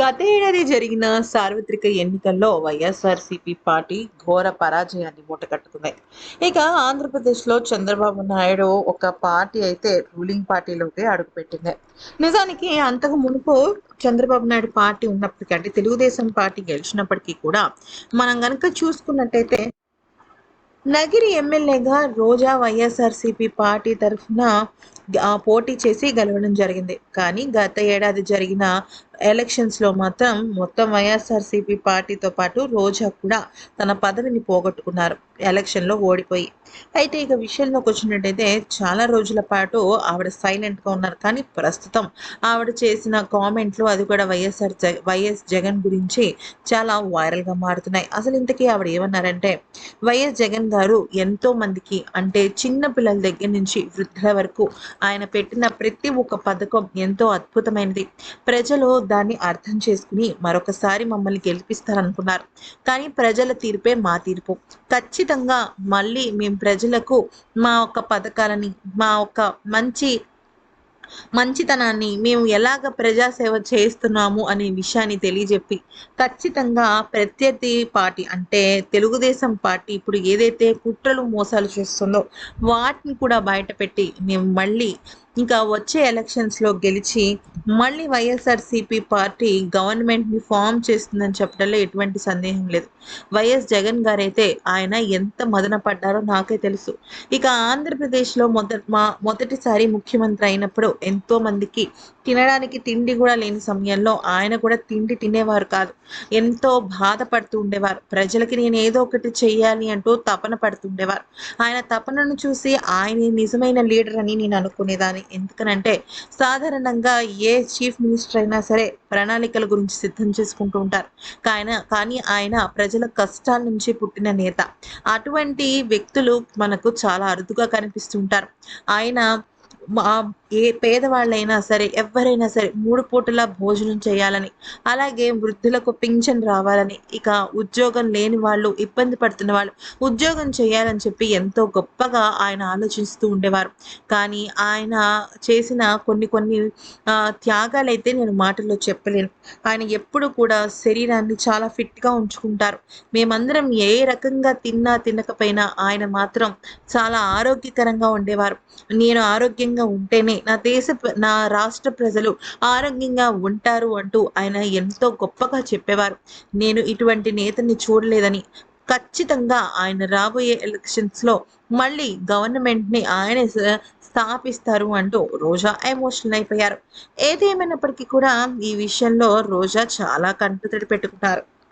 గతేడాది జరిగిన సార్వత్రిక ఎన్నికల్లో వైఎస్ఆర్సీపీ పార్టీ ఘోర పరాజయాన్ని మూటగట్టుకుంది. ఇక ఆంధ్రప్రదేశ్లో చంద్రబాబు నాయుడు ఒక పార్టీ అయితే రూలింగ్ పార్టీలోకి అడుగుపెట్టింది. నిజానికి అంతకు మునుపు చంద్రబాబు నాయుడు పార్టీ ఉన్నప్పటికీ అంటే తెలుగుదేశం పార్టీ గెలిచినప్పటికీ కూడా మనం కనుక చూసుకున్నట్టయితే నగిరి ఎమ్మెల్యేగా రోజా వైఎస్ఆర్సీపీ పార్టీ తరఫున పోటీ చేసి గెలవడం జరిగింది. కానీ గత ఏడాది జరిగిన ఎలక్షన్స్లో మాత్రం మొత్తం వైఎస్ఆర్సీపీ పార్టీతో పాటు రోజా కూడా తన పదవిని పోగొట్టుకున్నారు. ఎలక్షన్లో ఓడిపోయి. అయితే ఇక విషయంలోకి వచ్చినట్టయితే చాలా రోజుల పాటు ఆవిడ సైలెంట్గా ఉన్నారు. కానీ ప్రస్తుతం ఆవిడ చేసిన కామెంట్లు అది కూడా వైఎస్ఆర్ జగ వైఎస్ జగన్ గురించి చాలా వైరల్గా మారుతున్నాయి. అసలు ఇంతకీ ఆవిడ ఏమన్నారంటే వైఎస్ జగన్ గారు ఎంతో మందికి అంటే చిన్న పిల్లల దగ్గర నుంచి వృద్ధుల వరకు ఆయన పెట్టిన ప్రతి ఒక్క పథకం ఎంతో అద్భుతమైనది. ప్రజలు దాన్ని అర్థం చేసుకుని మరొకసారి మమ్మల్ని గెలిపిస్తారనుకున్నారు. కానీ ప్రజల తీర్పే మా తీర్పు. ఖచ్చితంగా మళ్ళీ మేము ప్రజలకు మా ఒక్క పథకాలని మా ఒక్క మంచి మంచితనాన్ని మేము ఎలాగ ప్రజాసేవ చేస్తున్నాము అనే విషయాన్ని తెలియజెప్పి ఖచ్చితంగా ప్రత్యర్థి పార్టీ అంటే తెలుగుదేశం పార్టీ ఇప్పుడు ఏదైతే కుట్రలు మోసాలు చేస్తుందో వాటిని కూడా బయటపెట్టి మేము మళ్ళీ ఇంకా వచ్చే ఎలక్షన్స్లో గెలిచి మళ్ళీ వైఎస్ఆర్సీపీ పార్టీ గవర్నమెంట్ని ఫామ్ చేస్తుందని చెప్పడంలో ఎటువంటి సందేహం లేదు. వైఎస్ జగన్ గారైతే ఆయన ఎంత మదన పడ్డారో నాకే తెలుసు. ఇక ఆంధ్రప్రదేశ్లో మొదటి మా మొదటిసారి ముఖ్యమంత్రి అయినప్పుడు ఎంతో మందికి తినడానికి తిండి కూడా లేని సమయంలో ఆయన కూడా తిండి తినేవారు కాదు. ఎంతో బాధపడుతూ ఉండేవారు. ప్రజలకి నేను ఏదో ఒకటి చెయ్యాలి అంటూ తపన పడుతుండేవారు ఆయన తపనను చూసి ఆయన నిజమైన లీడర్ అని నేను అనుకునేదాన్ని. ఎందుకనంటే సాధారణంగా ఏ చీఫ్ మినిస్టర్ అయినా సరే ప్రణాళికల గురించి సిద్ధం చేసుకుంటూ ఉంటారు. కానీ కానీ ఆయన ప్రజల కష్టాల నుంచి పుట్టిన నేత. అటువంటి వ్యక్తులు మనకు చాలా అరుదుగా కనిపిస్తుంటారు ఆయన మా ఏ పేదవాళ్ళైనా సరే ఎవరైనా సరే మూడు పూటలా భోజనం చేయాలని అలాగే వృద్ధులకు పింఛన్ రావాలని ఇక ఉద్యోగం లేని వాళ్ళు ఇబ్బంది పడుతున్న వాళ్ళు ఉద్యోగం చేయాలని చెప్పి ఎంతో గొప్పగా ఆయన ఆలోచిస్తూ ఉండేవారు. కానీ ఆయన చేసిన కొన్ని కొన్ని త్యాగాలైతే నేను మాటల్లో చెప్పలేను. ఆయన ఎప్పుడు కూడా శరీరాన్ని చాలా ఫిట్గా ఉంచుకుంటారు. మేమందరం ఏ రకంగా తిన్నా తినకపోయినా ఆయన మాత్రం చాలా ఆరోగ్యకరంగా ఉండేవారు. నేను ఆరోగ్యంగా ఉంటేనే నా దేశ నా రాష్ట్ర ప్రజలు ఆరోగ్యంగా ఉంటారు అంటూ ఆయన ఎంతో గొప్పగా చెప్పేవారు. నేను ఇటువంటి నేతని చూడలేదని ఖచ్చితంగా ఆయన రాబోయే ఎలక్షన్స్లో మళ్ళీ గవర్నమెంట్ని ఆయనే స్థాపిస్తారు అంటూ రోజా ఎమోషనల్ అయిపోయారు. ఏదేమైనప్పటికీ కూడా ఈ విషయంలో రోజా చాలా కంటతడి పెట్టుకుంటారు.